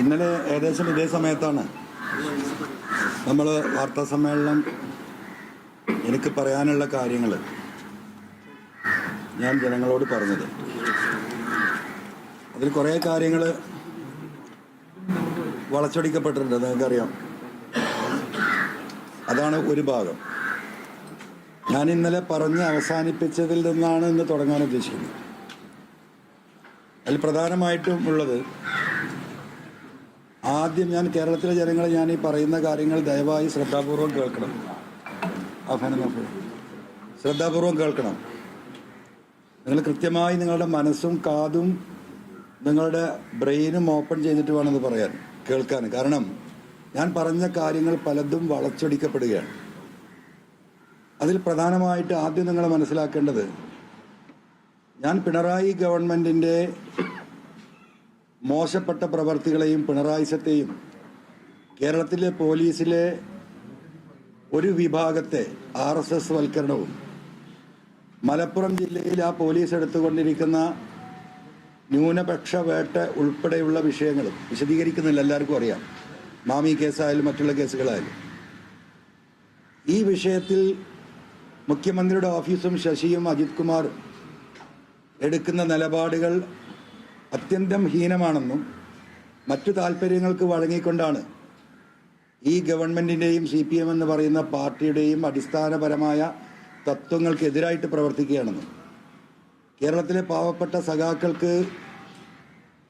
ഇന്നലെ ഏകദേശം ഇതേ സമയത്താണ് നമ്മൾ വാർത്താ സമ്മേളനം എനിക്ക് പറയാനുള്ള കാര്യങ്ങൾ ഞാൻ ജനങ്ങളോട് പറഞ്ഞത്. അതിൽ കുറേ കാര്യങ്ങൾ വളച്ചൊടിക്കപ്പെട്ടിട്ടുണ്ട് നിങ്ങൾക്കറിയാം. അതാണ് ഒരു ഭാഗം. ഞാൻ ഇന്നലെ പറഞ്ഞ് അവസാനിപ്പിച്ചതിൽ നിന്നാണ് ഇന്ന് തുടങ്ങാൻ ഉദ്ദേശിക്കുന്നത്. അതിൽ പ്രധാനമായിട്ടും ഉള്ളത് ആദ്യം ഞാൻ കേരളത്തിലെ ജനങ്ങളെ ഞാൻ ഈ പറയുന്ന കാര്യങ്ങൾ ദയവായി ശ്രദ്ധാപൂർവം കേൾക്കണം. ശ്രദ്ധാപൂർവം കേൾക്കണം. നിങ്ങൾ കൃത്യമായി നിങ്ങളുടെ മനസ്സും കാതും നിങ്ങളുടെ ബ്രെയിനും ഓപ്പൺ ചെയ്തിട്ട് വേണം പറയാൻ കേൾക്കാൻ. കാരണം ഞാൻ പറഞ്ഞ കാര്യങ്ങൾ പലതും വളച്ചൊടിക്കപ്പെടുകയാണ്. അതിൽ പ്രധാനമായിട്ട് ആദ്യം നിങ്ങൾ മനസ്സിലാക്കേണ്ടത് ഞാൻ പിണറായി ഗവൺമെന്റിന്റെ മോശപ്പെട്ട പ്രവർത്തികളെയും പിണറായിസത്തെയും കേരളത്തിലെ പോലീസിലെ ഒരു വിഭാഗത്തെ ആർ എസ് എസ് വൽക്കരണവും മലപ്പുറം ജില്ലയിൽ ആ പോലീസ് എടുത്തുകൊണ്ടിരിക്കുന്ന ന്യൂനപക്ഷ വേട്ട ഉൾപ്പെടെയുള്ള വിഷയങ്ങളും വിശദീകരിക്കുന്നില്ല എല്ലാവർക്കും അറിയാം. മാമി കേസായാലും മറ്റുള്ള കേസുകളായാലും. ഈ വിഷയത്തിൽ മുഖ്യമന്ത്രിയുടെ ഓഫീസും ശശിയും അജിത് കുമാർ എടുക്കുന്ന നിലപാടുകൾ അത്യന്തം ഹീനമാണെന്നും മറ്റു താല്പര്യങ്ങൾക്ക് വഴങ്ങിക്കൊണ്ടാണ് ഈ ഗവൺമെന്റിന്റെയും സി പി എം എന്ന് പറയുന്ന പാർട്ടിയുടെയും അടിസ്ഥാനപരമായ തത്വങ്ങൾക്കെതിരായിട്ട് പ്രവർത്തിക്കുകയാണെന്നും കേരളത്തിലെ പാവപ്പെട്ട സഖാക്കൾക്ക്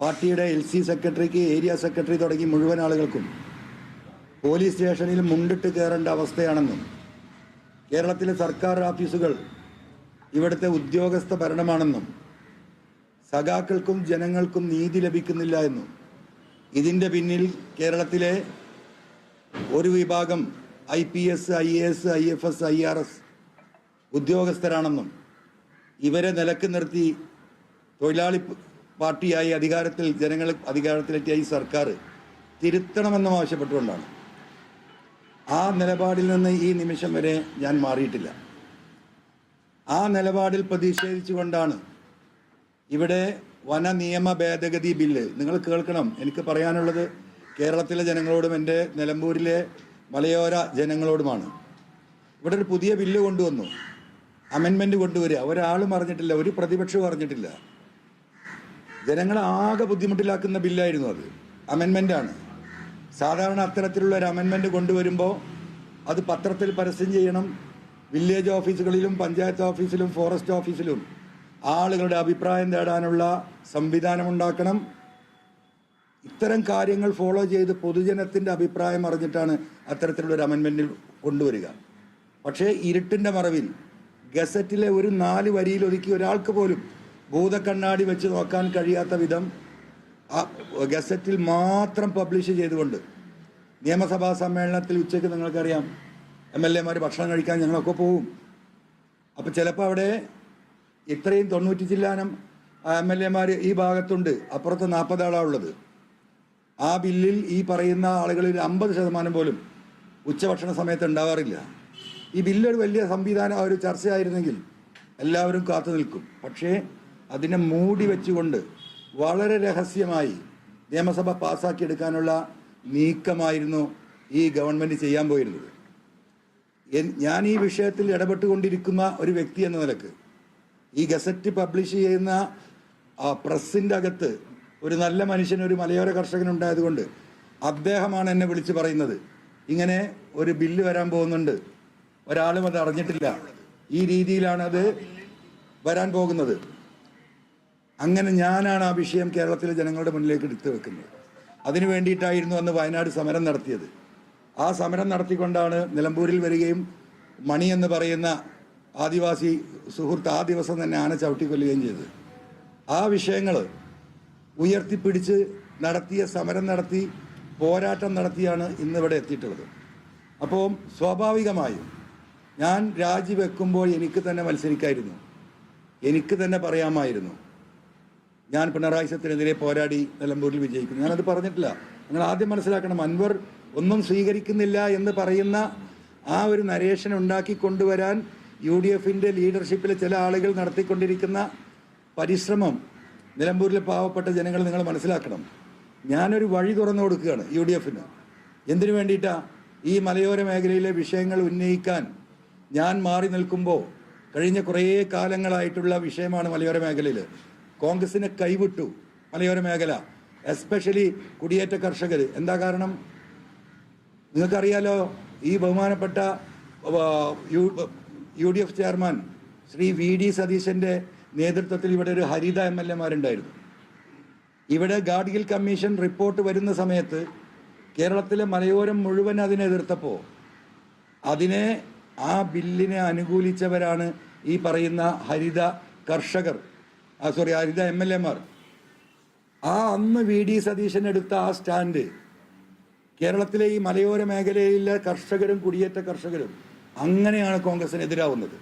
പാർട്ടിയുടെ എൽ സി സെക്രട്ടറിക്ക് ഏരിയ സെക്രട്ടറി തുടങ്ങി മുഴുവൻ ആളുകൾക്കും പോലീസ് സ്റ്റേഷനിൽ മുണ്ടിട്ട് കയറേണ്ട അവസ്ഥയാണെന്നും കേരളത്തിലെ സർക്കാർ ഓഫീസുകൾ ഇവിടുത്തെ ഉദ്യോഗസ്ഥ ഭരണമാണെന്നും സഖാക്കൾക്കും ജനങ്ങൾക്കും നീതി ലഭിക്കുന്നില്ല എന്നും. ഇതിന്റെ പിന്നിൽ കേരളത്തിലെ ഒരു വിഭാഗം I P S I A S I F S I R S ഉദ്യോഗസ്ഥരാണെന്നും ഇവരെ നിലയ്ക്ക് നിർത്തി തൊഴിലാളി പാർട്ടിയായി അധികാരത്തിൽ ജനങ്ങൾ ഈ സർക്കാർ തിരുത്തണമെന്നും ആവശ്യപ്പെട്ടുകൊണ്ടാണ്. ആ നിലപാടിൽ നിന്ന് ഈ നിമിഷം വരെ ഞാൻ മാറിയിട്ടില്ല. ആ നിലപാടിൽ പ്രതിഷേധിച്ചുകൊണ്ടാണ് ഇവിടെ വന നിയമ ഭേദഗതി ബില്ല് നിങ്ങൾ കേൾക്കണം എനിക്ക് പറയാനുള്ളത് കേരളത്തിലെ ജനങ്ങളോടും എന്റെ നിലമ്പൂരിലെ മലയോര ജനങ്ങളോടുമാണ്. ഇവിടെ ഒരു പുതിയ ബില്ല് കൊണ്ടുവന്നു അമെൻമെന്റ് കൊണ്ടുവരിക. ഒരാളും അറിഞ്ഞിട്ടില്ല ഒരു പ്രതിപക്ഷവും അറിഞ്ഞിട്ടില്ല. ജനങ്ങളെ ആകെ ബുദ്ധിമുട്ടിലാക്കുന്ന ബില്ലായിരുന്നു അത് അമെൻമെന്റ് ആണ്. സാധാരണ അത്തരത്തിലുള്ള ഒരു അമെൻമെന്റ് കൊണ്ടുവരുമ്പോൾ അത് പത്രത്തിൽ പരസ്യം ചെയ്യണം. വില്ലേജ് ഓഫീസുകളിലും പഞ്ചായത്ത് ഓഫീസിലും ഫോറസ്റ്റ് ഓഫീസിലും ആളുകളുടെ അഭിപ്രായം തേടാനുള്ള സംവിധാനം ഉണ്ടാക്കണം ഇത്തരം കാര്യങ്ങൾ ഫോളോ ചെയ്ത് പൊതുജനത്തിന്റെ അഭിപ്രായം അറിഞ്ഞിട്ടാണ് അത്തരത്തിലുള്ള ഒരു അമെൻമെന്റിൽ കൊണ്ടുവരിക. പക്ഷേ ഇരുട്ടിന്റെ മറവിൽ ഗസറ്റിലെ ഒരു നാല് വരിയിൽ ഒതുക്കി ഒരാൾക്ക് പോലും ഭൂതക്കണ്ണാടി വെച്ച് നോക്കാൻ കഴിയാത്ത വിധം ആ ഗസറ്റിൽ മാത്രം പബ്ലിഷ് ചെയ്തുകൊണ്ട് നിയമസഭാ സമ്മേളനത്തിൽ ഉച്ചയ്ക്ക് നിങ്ങൾക്കറിയാം എം എൽ എമാർ ഭക്ഷണം കഴിക്കാൻ ഞങ്ങളൊക്കെ പോവും. അപ്പോൾ ചിലപ്പോൾ അവിടെ ഇത്രയും തൊണ്ണൂറ്റി ചില്ലാനം എം എൽ എമാർ ഈ ഭാഗത്തുണ്ട്. അപ്പുറത്ത് നാൽപ്പത് ആളാണ് ഉള്ളത്. ആ ബില്ലിൽ ഈ പറയുന്ന ആളുകളിൽ അമ്പത് ശതമാനം പോലും ഉച്ചഭക്ഷണ സമയത്ത് ഉണ്ടാവാറില്ല. ഈ ബില്ലൊരു വലിയ സംവിധാനം ഒരു ചർച്ചയായിരുന്നെങ്കിൽ എല്ലാവരും കാത്തു നിൽക്കും. പക്ഷേ അതിനെ മൂടി വെച്ചുകൊണ്ട് വളരെ രഹസ്യമായി നിയമസഭ പാസ്സാക്കിയെടുക്കാനുള്ള നീക്കമായിരുന്നു ഈ ഗവൺമെന്റ് ചെയ്യാൻ പോയിരുന്നത്. ഞാൻ ഈ വിഷയത്തിൽ ഇടപെട്ടുകൊണ്ടിരിക്കുന്ന ഒരു വ്യക്തി എന്ന നിലയ്ക്ക് ഈ ഗസറ്റ് പബ്ലിഷ് ചെയ്യുന്ന പ്രസിന്റെ അകത്ത് ഒരു നല്ല മനുഷ്യൻ ഒരു മലയോര കർഷകൻ ഉണ്ടായതുകൊണ്ട് അദ്ദേഹമാണ് എന്നെ വിളിച്ച് പറയുന്നത്. ഇങ്ങനെ ഒരു ബില്ല് വരാൻ പോകുന്നുണ്ട്. ഒരാളും അത് അറിഞ്ഞിട്ടില്ല. ഈ രീതിയിലാണ് അത് വരാൻ പോകുന്നത്. അങ്ങനെ ഞാനാണ് ആ വിഷയം കേരളത്തിലെ ജനങ്ങളുടെ മുന്നിലേക്ക് എടുത്തു വെക്കുന്നത്. അതിനു വേണ്ടിയിട്ടായിരുന്നു അന്ന് വയനാട് സമരം നടത്തിയത്. ആ സമരം നടത്തിക്കൊണ്ടാണ് നിലമ്പൂരിൽ വരികയും മണി എന്ന് പറയുന്ന ആദിവാസി സുഹൃത്ത് ആ ദിവസം തന്നെ ആന ചവിട്ടിക്കൊല്ലുകയും ചെയ്തത്. ആ വിഷയങ്ങൾ ഉയർത്തിപ്പിടിച്ച് നടത്തിയ സമരം നടത്തി പോരാട്ടം നടത്തിയാണ് ഇന്നിവിടെ എത്തിയിട്ടുള്ളത്. അപ്പോൾ സ്വാഭാവികമായും ഞാൻ രാജിവെക്കുമ്പോൾ എനിക്ക് തന്നെ മത്സരിക്കായിരുന്നു. എനിക്ക് തന്നെ പറയാമായിരുന്നു. ഞാൻ പിണറായി സത്തിനെതിരെ പോരാടി നിലമ്പൂരിൽ വിജയിക്കുന്നു. ഞാനത് പറഞ്ഞിട്ടില്ല. നിങ്ങൾ ആദ്യം മനസ്സിലാക്കണം അൻവർ ഒന്നും സ്വീകരിക്കുന്നില്ല എന്ന് പറയുന്ന ആ ഒരു നരേഷൻ ഉണ്ടാക്കി കൊണ്ടുവരാൻ യു ഡി എഫിന്റെ ലീഡർഷിപ്പിലെ ചില ആളുകൾ നടത്തിക്കൊണ്ടിരിക്കുന്ന പരിശ്രമം നിലമ്പൂരിലെ പാവപ്പെട്ട ജനങ്ങൾ നിങ്ങൾ മനസ്സിലാക്കണം. ഞാനൊരു വഴി തുറന്നു കൊടുക്കുകയാണ് യു ഡി എഫിന് എന്തിനു വേണ്ടിയിട്ടാണ് ഈ മലയോര മേഖലയിലെ വിഷയങ്ങൾ ഉന്നയിക്കാൻ ഞാൻ മാറി നിൽക്കുമ്പോൾ കഴിഞ്ഞ കുറേ കാലങ്ങളായിട്ടുള്ള വിഷയമാണ് മലയോര മേഖലയിൽ കോൺഗ്രസിനെ കൈവിട്ടു മലയോര മേഖല എസ്പെഷ്യലി കുടിയേറ്റ കർഷകർ എന്താ കാരണം? നിങ്ങൾക്കറിയാലോ ഈ ബഹുമാനപ്പെട്ട U D F chairman Shri V D സതീശന്റെ നേതൃത്വത്തിൽ ഇവിടെ ഒരു ഹരിത എം എൽ എമാരുണ്ടായിരുന്നു ഇവിടെ ഗാഡ്ഗിൽ കമ്മീഷൻ റിപ്പോർട്ട് വരുന്ന സമയത്ത് കേരളത്തിലെ മലയോരം മുഴുവൻ അതിനെ എതിർത്തപ്പോൾ അതിനെ ആ ബില്ലിനെ അനുകൂലിച്ചവരാണ് ഈ പറയുന്ന ഹരിത കർഷകർ സോറി ഹരിത എം എൽ എമാർ ആ അന്ന് വി ഡി സതീശൻ എടുത്ത ആ സ്റ്റാൻഡ് കേരളത്തിലെ ഈ മലയോര മേഖലയിലെ കർഷകരും കുടിയേറ്റ കർഷകരും അങ്ങനെയാണ് കോൺഗ്രസിന് എതിരാവുന്നത്.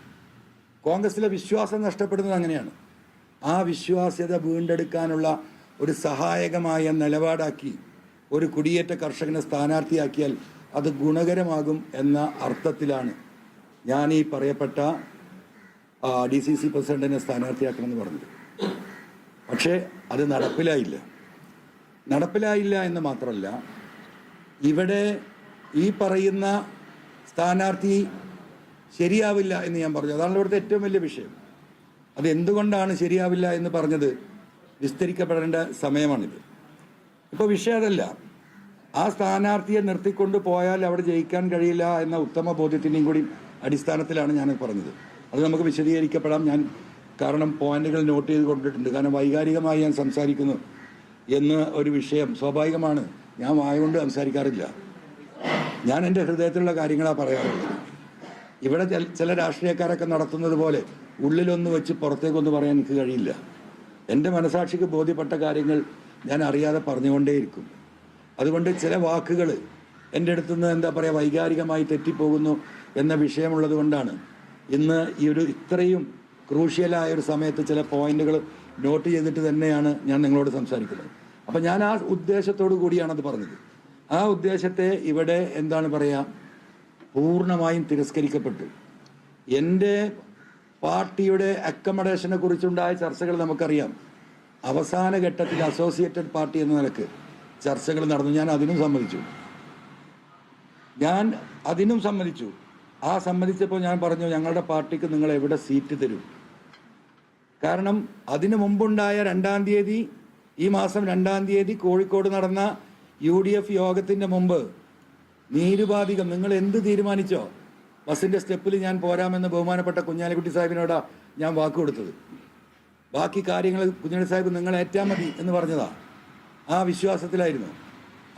കോൺഗ്രസിലെ വിശ്വാസം നഷ്ടപ്പെടുന്നത് അങ്ങനെയാണ്. ആ വിശ്വാസ്യത വീണ്ടെടുക്കാനുള്ള ഒരു സഹായകമായ നിലപാടാക്കി ഒരു കുടിയേറ്റ കർഷകനെ സ്ഥാനാർത്ഥിയാക്കിയാൽ അത് ഗുണകരമാകും എന്ന അർത്ഥത്തിലാണ് ഞാൻ ഈ പറയപ്പെട്ട ഡി സി സി പ്രസിഡന്റിനെ സ്ഥാനാർത്ഥിയാക്കണമെന്ന് പറഞ്ഞത്. പക്ഷേ അത് നടപ്പിലായില്ല. നടപ്പിലായില്ല എന്ന് മാത്രമല്ല ഇവിടെ ഈ പറയുന്ന സ്ഥാനാർത്ഥി ശരിയാവില്ല എന്ന് ഞാൻ പറഞ്ഞു. അതാണ് ഇവിടുത്തെ ഏറ്റവും വലിയ വിഷയം. അത് എന്തുകൊണ്ടാണ് ശരിയാവില്ല എന്ന് പറഞ്ഞത് വിസ്തരിക്കപ്പെടേണ്ട സമയമാണിത്. ഇപ്പോൾ വിഷയം അതല്ല. ആ സ്ഥാനാർത്ഥിയെ നിർത്തിക്കൊണ്ട് പോയാൽ അവിടെ ജയിക്കാൻ കഴിയില്ല എന്ന ഉത്തമ ബോധ്യത്തിന്റെയും കൂടി അടിസ്ഥാനത്തിലാണ് ഞാൻ പറഞ്ഞത്. അത് നമുക്ക് വിശദീകരിക്കപ്പെടാം. ഞാൻ കാരണം പോയിന്റുകൾ നോട്ട് ചെയ്ത് കൊണ്ടിട്ടുണ്ട് കാരണം വൈകാരികമായി ഞാൻ സംസാരിക്കുന്നു എന്ന ഒരു വിഷയം. സ്വാഭാവികമാണ്. ഞാൻ വായുകൊണ്ട് സംസാരിക്കാറില്ല. ഞാൻ എന്റെ ഹൃദയത്തിലുള്ള കാര്യങ്ങളാണ് പറയാറുള്ളത്. ഇവിടെ ചില- രാഷ്ട്രീയക്കാരൊക്കെ നടത്തുന്നത് പോലെ ഉള്ളിലൊന്ന് വെച്ച് പുറത്തേക്കൊന്ന് പറയാൻ എനിക്ക് കഴിയില്ല. എന്റെ മനസാക്ഷിക്ക് ബോധ്യപ്പെട്ട കാര്യങ്ങൾ ഞാൻ അറിയാതെ പറഞ്ഞുകൊണ്ടേയിരിക്കും. അതുകൊണ്ട് ചില വാക്കുകൾ എന്റെ അടുത്തുനിന്ന് എന്താ പറയുക വൈകാരികമായി തെറ്റിപ്പോകുന്നു എന്ന വിഷയമുള്ളത് കൊണ്ടാണ്. ഇന്ന് ഈ ഒരു ഇത്രയും ക്രൂഷ്യലായ ഒരു സമയത്ത് ചില പോയിന്റുകൾ നോട്ട് ചെയ്തിട്ട് തന്നെയാണ് ഞാൻ നിങ്ങളോട് സംസാരിക്കുന്നത്. അപ്പം ഞാൻ ആ ഉദ്ദേശത്തോടു കൂടിയാണത് പറഞ്ഞത്. ആ ഉദ്ദേശത്തെ ഇവിടെ എന്താണ് പറയുക പൂർണമായും തിരസ്കരിക്കപ്പെട്ടു. എന്റെ പാർട്ടിയുടെ അക്കമഡേഷനെ കുറിച്ചുണ്ടായ ചർച്ചകൾ നമുക്കറിയാം. അവസാന ഘട്ടത്തിൽ അസോസിയേറ്റഡ് പാർട്ടി എന്ന നിലയ്ക്ക് ചർച്ചകൾ നടന്നു. ഞാൻ അതിനും സമ്മതിച്ചു. ഞാൻ അതിനും സമ്മതിച്ചു. ആ സമ്മതിച്ചപ്പോൾ ഞാൻ പറഞ്ഞു ഞങ്ങളുടെ പാർട്ടിക്ക് നിങ്ങൾ എവിടെ സീറ്റ് തരും? കാരണം അതിനു മുമ്പുണ്ടായ രണ്ടാം തീയതി ഈ മാസം രണ്ടാം തീയതി കോഴിക്കോട് നടന്ന യു ഡി എഫ് യോഗത്തിന്റെ മുമ്പ് നീരുപാധികം നിങ്ങൾ എന്ത് തീരുമാനിച്ചോ? ബസ്സിന്റെ സ്റ്റെപ്പിൽ ഞാൻ പോരാമെന്ന് ബഹുമാനപ്പെട്ട കുഞ്ഞാലിക്കുട്ടി സാഹിബിനോടാ ഞാൻ വാക്ക് കൊടുത്തത്. ബാക്കി കാര്യങ്ങൾ കുഞ്ഞാലി സാഹിബ് നിങ്ങൾ ഏറ്റാൽ മതി എന്ന് പറഞ്ഞതാ. ആ വിശ്വാസത്തിലായിരുന്നു.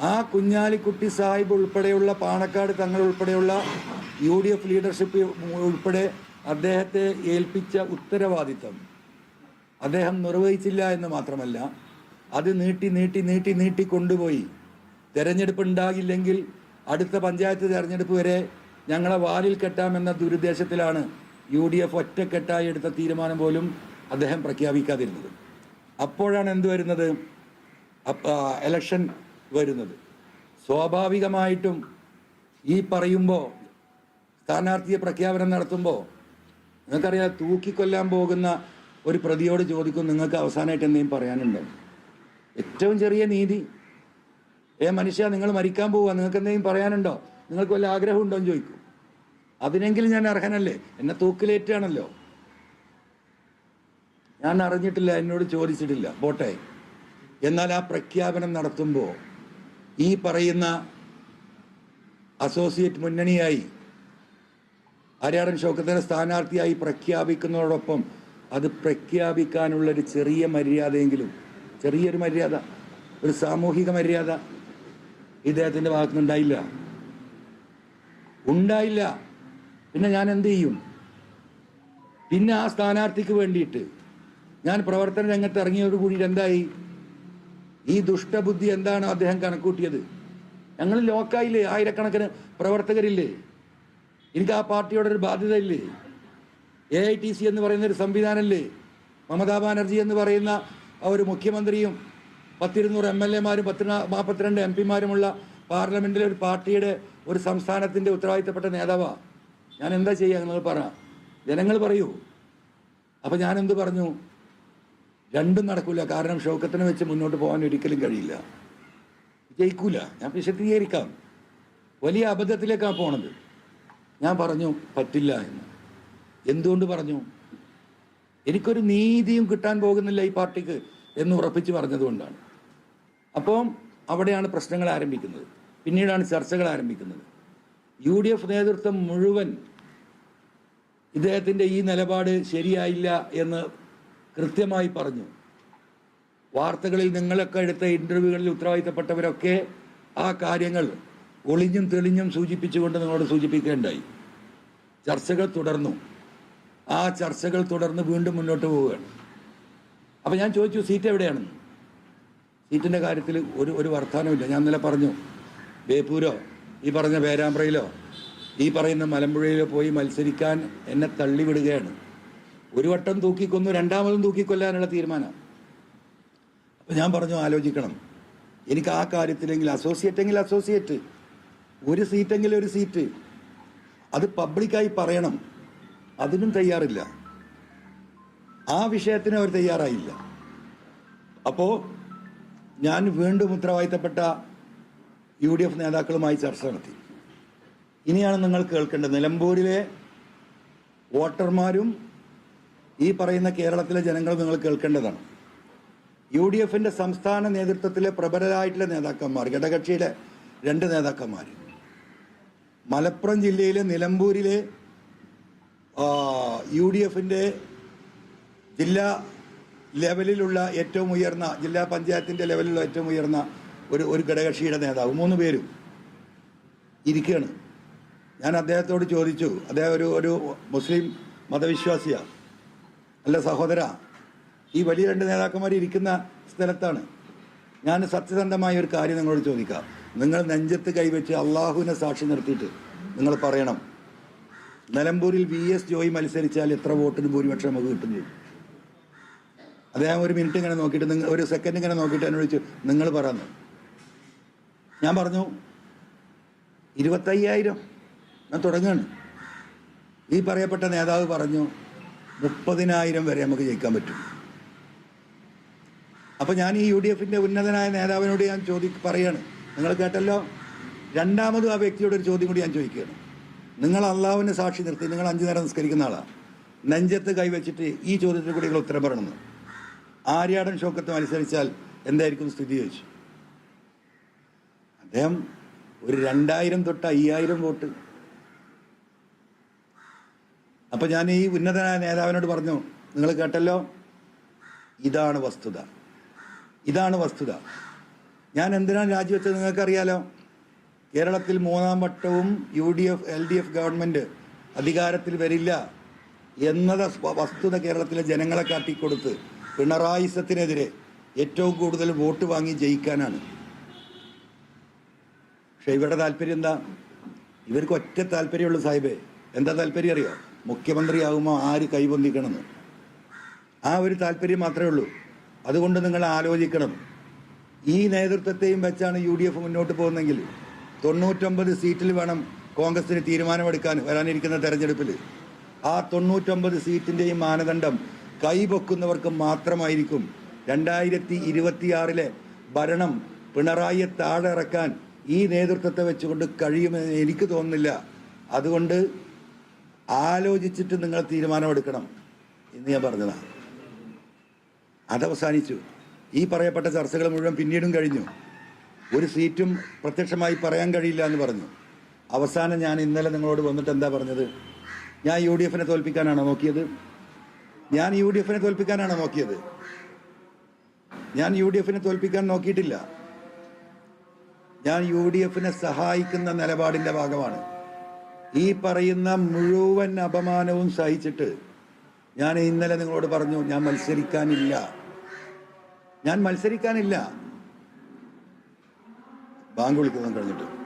ആ കുഞ്ഞാലിക്കുട്ടി സാഹിബ് ഉൾപ്പെടെയുള്ള പാണക്കാട് തങ്ങൾ ഉൾപ്പെടെയുള്ള യു ഡി എഫ് ലീഡർഷിപ്പ് ഉൾപ്പെടെ അദ്ദേഹത്തെ ഏൽപ്പിച്ച ഉത്തരവാദിത്തം അദ്ദേഹം നിർവഹിച്ചില്ല എന്ന് മാത്രമല്ല അത് നീട്ടി നീട്ടി നീട്ടി നീട്ടി കൊണ്ടുപോയി. തെരഞ്ഞെടുപ്പ് ഉണ്ടാകില്ലെങ്കിൽ അടുത്ത പഞ്ചായത്ത് തെരഞ്ഞെടുപ്പ് വരെ ഞങ്ങളെ വാലിൽ കെട്ടാമെന്ന ദുരുദ്ദേശത്തിലാണ് യു ഡി എഫ് ഒറ്റക്കെട്ടായി എടുത്ത തീരുമാനം പോലും അദ്ദേഹം പ്രഖ്യാപിക്കാതിരുന്നത്. അപ്പോഴാണ് എന്ത് വരുന്നത്? എലക്ഷൻ വരുന്നത്. സ്വാഭാവികമായിട്ടും ഈ പറയുമ്പോൾ സ്ഥാനാർത്ഥിയെ പ്രഖ്യാപനം നടത്തുമ്പോൾ നിങ്ങൾക്കറിയാം തൂക്കിക്കൊല്ലാൻ പോകുന്ന ഒരു പ്രതിയോട് ചോദിക്കും നിങ്ങൾക്ക് അവസാനമായിട്ട് എന്തെങ്കിലും പറയാനുണ്ടോ? ഏറ്റവും ചെറിയ നീതി ഏ മനുഷ്യ നിങ്ങൾ മരിക്കാൻ പോവുക നിങ്ങൾക്ക് എന്തെങ്കിലും പറയാനുണ്ടോ? നിങ്ങൾക്ക് വല്ല ആഗ്രഹമുണ്ടോ എന്ന് ചോദിക്കും. അതിനെങ്കിലും ഞാൻ അർഹനല്ലേ? എന്നെ തൂക്കിലേറ്റാണല്ലോ. ഞാൻ അറിഞ്ഞിട്ടില്ല എന്നോട് ചോദിച്ചിട്ടില്ല. പോട്ടെ. എന്നാൽ ആ പ്രഖ്യാപനം നടത്തുമ്പോൾ ഈ പറയുന്ന അസോസിയേറ്റ് മുന്നണിയായി ആര്യാടൻ ഷൗക്കത്തിനെ സ്ഥാനാർത്ഥിയായി പ്രഖ്യാപിക്കുന്നതോടൊപ്പം അത് പ്രഖ്യാപിക്കാനുള്ളൊരു ചെറിയ മര്യാദയെങ്കിലും ചെറിയൊരു മര്യാദ ഒരു സാമൂഹിക മര്യാദ ഇദ്ദേഹത്തിന്റെ ഭാഗത്തുനിന്നുണ്ടായില്ല. ഉണ്ടായില്ല. പിന്നെ ഞാൻ എന്ത് ചെയ്യും? പിന്നെ ആ സ്ഥാനാർത്ഥിക്ക് വേണ്ടിയിട്ട് ഞാൻ പ്രവർത്തന രംഗത്ത് ഇറങ്ങിയോട് കൂടി എന്തായി? ഈ ദുഷ്ടബുദ്ധി എന്താണ് അദ്ദേഹം കണക്കൂട്ടിയത്? ഞങ്ങൾ ലോക്കായില്ലേ? ആയിരക്കണക്കിന് പ്രവർത്തകരില്ലേ? എനിക്ക് ആ പാർട്ടിയോടൊരു ബാധ്യത ഇല്ലേ എ ഐ ടി സി എന്ന് പറയുന്ന ഒരു സംവിധാനമല്ലേ മമതാ ബാനർജി എന്ന് പറയുന്ന ഒരു മുഖ്യമന്ത്രിയും പത്തിരുന്നൂറ് എം എൽ എമാരും പത്തി നാൽപ്പത്തിരണ്ട് എം പിമാരുമുള്ള പാർലമെന്റിലെ ഒരു പാർട്ടിയുടെ ഒരു സംസ്ഥാനത്തിന്റെ ഉത്തരവാദിത്തപ്പെട്ട നേതാവാണ് ഞാൻ എന്താ ചെയ്യുക നിങ്ങൾ പറ. ജനങ്ങൾ പറയൂ. അപ്പൊ ഞാൻ എന്ത് പറഞ്ഞു? രണ്ടും നടക്കില്ല കാരണം ഷൗക്കത്തിനെ വെച്ച് മുന്നോട്ട് പോകാൻ ഒരിക്കലും കഴിയില്ല. ജയിക്കൂല. ഞാൻ വിശദീകരിക്കാം. വലിയ അബദ്ധത്തിലേക്കാണ് പോണത്. ഞാൻ പറഞ്ഞു പറ്റില്ല എന്ന്. എന്തുകൊണ്ട് പറഞ്ഞു? എനിക്കൊരു നീതിയും കിട്ടാൻ പോകുന്നില്ല ഈ പാർട്ടിക്ക് എന്ന് ഉറപ്പിച്ച് പറഞ്ഞതുകൊണ്ടാണ്. അപ്പം അവിടെയാണ് പ്രശ്നങ്ങൾ ആരംഭിക്കുന്നത്. പിന്നീടാണ് ചർച്ചകൾ ആരംഭിക്കുന്നത്. യു ഡി എഫ് നേതൃത്വം മുഴുവൻ ഇദ്ദേഹത്തിന്റെ ഈ നിലപാട് ശരിയായില്ല എന്ന് കൃത്യമായി പറഞ്ഞു. വാർത്തകളിൽ നിങ്ങളൊക്കെ എടുത്ത ഇന്റർവ്യൂകളിൽ ഉത്തരവാദിത്തപ്പെട്ടവരൊക്കെ ആ കാര്യങ്ങൾ ഒളിഞ്ഞും തെളിഞ്ഞും സൂചിപ്പിച്ചുകൊണ്ട് നിങ്ങളോട് സൂചിപ്പിക്കുകയുണ്ടായി. ചർച്ചകൾ തുടർന്നു. ആ ചർച്ചകൾ തുടർന്ന് വീണ്ടും മുന്നോട്ട് പോവുകയാണ്. അപ്പം ഞാൻ ചോദിച്ചു സീറ്റ് എവിടെയാണെന്ന്? സീറ്റിന്റെ കാര്യത്തിൽ ഒരു ഒരു വർത്തമാനമില്ല ഞാൻ ഇന്നലെ പറഞ്ഞു ബേപ്പൂരോ ഈ പറഞ്ഞ പേരാമ്പ്രയിലോ ഈ പറയുന്ന മലമ്പുഴയിലോ പോയി മത്സരിക്കാൻ എന്നെ തള്ളിവിടുകയാണ്. ഒരു വട്ടം തൂക്കിക്കൊന്നു രണ്ടാമതും തൂക്കിക്കൊല്ലാനുള്ള തീരുമാനം. അപ്പം ഞാൻ പറഞ്ഞു ആലോചിക്കണം. എനിക്ക് ആ കാര്യത്തിലെങ്കിൽ അസോസിയേറ്റ് എങ്കിൽ അസോസിയേറ്റ് ഒരു സീറ്റെങ്കിൽ ഒരു സീറ്റ് അത് പബ്ലിക്കായി പറയണം. അതിനും തയ്യാറില്ല. ആ വിഷയത്തിന് അവർ തയ്യാറായില്ല. അപ്പോൾ ഞാൻ വീണ്ടും ഉത്തരവാദിത്തപ്പെട്ട യു ഡി എഫ് നേതാക്കളുമായി ചർച്ച നടത്തി. ഇനിയാണ് നിങ്ങൾ കേൾക്കേണ്ടത്. നിലമ്പൂരിലെ വോട്ടർമാരും ഈ പറയുന്ന കേരളത്തിലെ ജനങ്ങളും നിങ്ങൾ കേൾക്കേണ്ടതാണ്. യു ഡി എഫിന്റെ സംസ്ഥാന നേതൃത്വത്തിലെ പ്രബലരായിട്ടുള്ള നേതാക്കന്മാർ ഘടകക്ഷിയിലെ രണ്ട് നേതാക്കന്മാർ. മലപ്പുറം ജില്ലയിലെ നിലമ്പൂരിലെ യു ഡി എഫിന്റെ ജില്ലാ ലെവലിലുള്ള ഏറ്റവും ഉയർന്ന ജില്ലാ പഞ്ചായത്തിന്റെ ലെവലിലുള്ള ഏറ്റവും ഉയർന്ന ഒരു ഒരു ഘടകക്ഷിയുടെ നേതാവ് മൂന്ന് പേരും ഇരിക്കുകയാണ് ഞാൻ അദ്ദേഹത്തോട് ചോദിച്ചു അദ്ദേഹം ഒരു ഒരു മുസ്ലിം മതവിശ്വാസിയാണ് അല്ല സഹോദര ഈ വലിയ രണ്ട് നേതാക്കന്മാർ ഇരിക്കുന്ന സ്ഥലത്താണ്. ഞാൻ സത്യസന്ധമായ ഒരു കാര്യം നിങ്ങളോട് ചോദിക്കാം. നിങ്ങൾ നെഞ്ചത്ത് കൈവച്ച് അള്ളാഹുവിനെ സാക്ഷി നിർത്തിയിട്ട് നിങ്ങൾ പറയണം. നിലമ്പൂരിൽ വി എസ് ജോയി മത്സരിച്ചാൽ എത്ര വോട്ടിന് ഭൂരിപക്ഷം നമുക്ക് കിട്ടുന്നു അദ്ദേഹം ഒരു മിനിറ്റ് ഇങ്ങനെ നോക്കിയിട്ട് നിങ്ങൾ ഒരു സെക്കൻഡ് ഇങ്ങനെ നോക്കിയിട്ട് എന്നെ വിളിച്ചു നിങ്ങൾ പറഞ്ഞു ഞാൻ പറഞ്ഞു ഇരുപത്തയ്യായിരം. ഞാൻ തുടങ്ങുകയാണ് ഈ പറയപ്പെട്ട നേതാവ് പറഞ്ഞു മുപ്പതിനായിരം വരെ നമുക്ക് ജയിക്കാൻ പറ്റും. അപ്പോൾ ഞാൻ ഈ യു ഡി എഫിന്റെ ഉന്നതനായ നേതാവിനോട് ഞാൻ ചോദി പറയാണ്. നിങ്ങൾ കേട്ടല്ലോ? രണ്ടാമതും ആ വ്യക്തിയോട് ഒരു ചോദ്യം കൂടി ഞാൻ ചോദിക്കുകയാണ്. നിങ്ങൾ അള്ളാഹുവിനെ സാക്ഷി നിർത്തി നിങ്ങൾ അഞ്ചു നേരം നിസ്കരിക്കുന്ന ആളാണ് നെഞ്ചത്ത് കൈവച്ചിട്ട് ഈ ചോദ്യത്തിന് കൂടി നിങ്ങൾ ഉത്തരം പറയണമെന്ന്. ആര്യാടൻ ഷോക്കത്ത് മത്സരിച്ചാൽ എന്തായിരിക്കും സ്ഥിതി ചോദിച്ചു. അദ്ദേഹം ഒരു രണ്ടായിരം തൊട്ട് അയ്യായിരം വോട്ട്. അപ്പൊ ഞാൻ ഈ ഉന്നതനായ നേതാവിനോട് പറഞ്ഞു നിങ്ങൾ കേട്ടല്ലോ? ഇതാണ് വസ്തുത. ഇതാണ് വസ്തുത. ഞാൻ എന്തിനാണ് രാജിവെച്ചത് നിങ്ങൾക്കറിയാലോ? കേരളത്തിൽ മൂന്നാം വട്ടവും U D F L D F government അധികാരത്തിൽ വരില്ല എന്നത വസ്തുത കേരളത്തിലെ ജനങ്ങളെ കാട്ടിക്കൊടുത്ത് പിണറായിസത്തിനെതിരെ ഏറ്റവും കൂടുതൽ വോട്ട് വാങ്ങി ജയിക്കാനാണ്. പക്ഷേ ഇവരുടെ താല്പര്യം എന്താ? ഇവർക്ക് ഒറ്റ താല്പര്യമുള്ളൂ സാഹിബേ. എന്താ താല്പര്യം അറിയോ? മുഖ്യമന്ത്രിയാകുമ്പോൾ ആര് കൈപൊന്തിക്കണമെന്ന്. ആ ഒരു താല്പര്യം മാത്രമേ ഉള്ളൂ. അതുകൊണ്ട് നിങ്ങൾ ആലോചിക്കണം. ഈ നേതൃത്വത്തെയും വെച്ചാണ് യു ഡി എഫ് മുന്നോട്ട് പോകുന്നെങ്കിൽ തൊണ്ണൂറ്റൊമ്പത് സീറ്റിൽ വേണം കോൺഗ്രസിന് തീരുമാനമെടുക്കാൻ വരാനിരിക്കുന്ന തെരഞ്ഞെടുപ്പിൽ ആ തൊണ്ണൂറ്റൊമ്പത് സീറ്റിന്റെയും മാനദണ്ഡം കൈപൊക്കുന്നവർക്ക് മാത്രമായിരിക്കും രണ്ടായിരത്തി ഇരുപത്തിയാറിലെ ഭരണം പിണറായിയെ താഴെ ഇറക്കാൻ ഈ നേതൃത്വത്തെ വെച്ചുകൊണ്ട് കഴിയുമെന്ന് എനിക്ക് തോന്നുന്നില്ല. അതുകൊണ്ട് ആലോചിച്ചിട്ട് നിങ്ങൾ തീരുമാനമെടുക്കണം എന്ന് ഞാൻ പറഞ്ഞതാണ് അതവസാനിച്ചു. ഈ പറയപ്പെട്ട ചർച്ചകൾ മുഴുവൻ പിന്നീടും കഴിഞ്ഞു. ഒരു സീറ്റും പ്രത്യക്ഷമായി പറയാൻ കഴിയില്ല എന്ന് പറഞ്ഞു. അവസാനം ഞാൻ ഇന്നലെ നിങ്ങളോട് വന്നിട്ട് എന്താ പറഞ്ഞത്? ഞാൻ യു ഡി എഫിനെ തോൽപ്പിക്കാനാണോ നോക്കിയത്? ഞാൻ യു ഡി എഫിനെ തോൽപ്പിക്കാനാണ് നോക്കിയത്? ഞാൻ യു ഡി എഫിനെ തോൽപ്പിക്കാൻ നോക്കിയിട്ടില്ല. ഞാൻ യു ഡി എഫിനെ സഹായിക്കുന്ന നിലപാടിന്റെ ഭാഗമാണ്. ഈ പറയുന്ന മുഴുവൻ അപമാനവും സഹിച്ചിട്ട് ഞാൻ ഇന്നലെ നിങ്ങളോട് പറഞ്ഞു ഞാൻ മത്സരിക്കാനില്ല. ഞാൻ മത്സരിക്കാനില്ല. ബാങ്ക് വിളിക്കുന്നു കഴിഞ്ഞിട്ട്.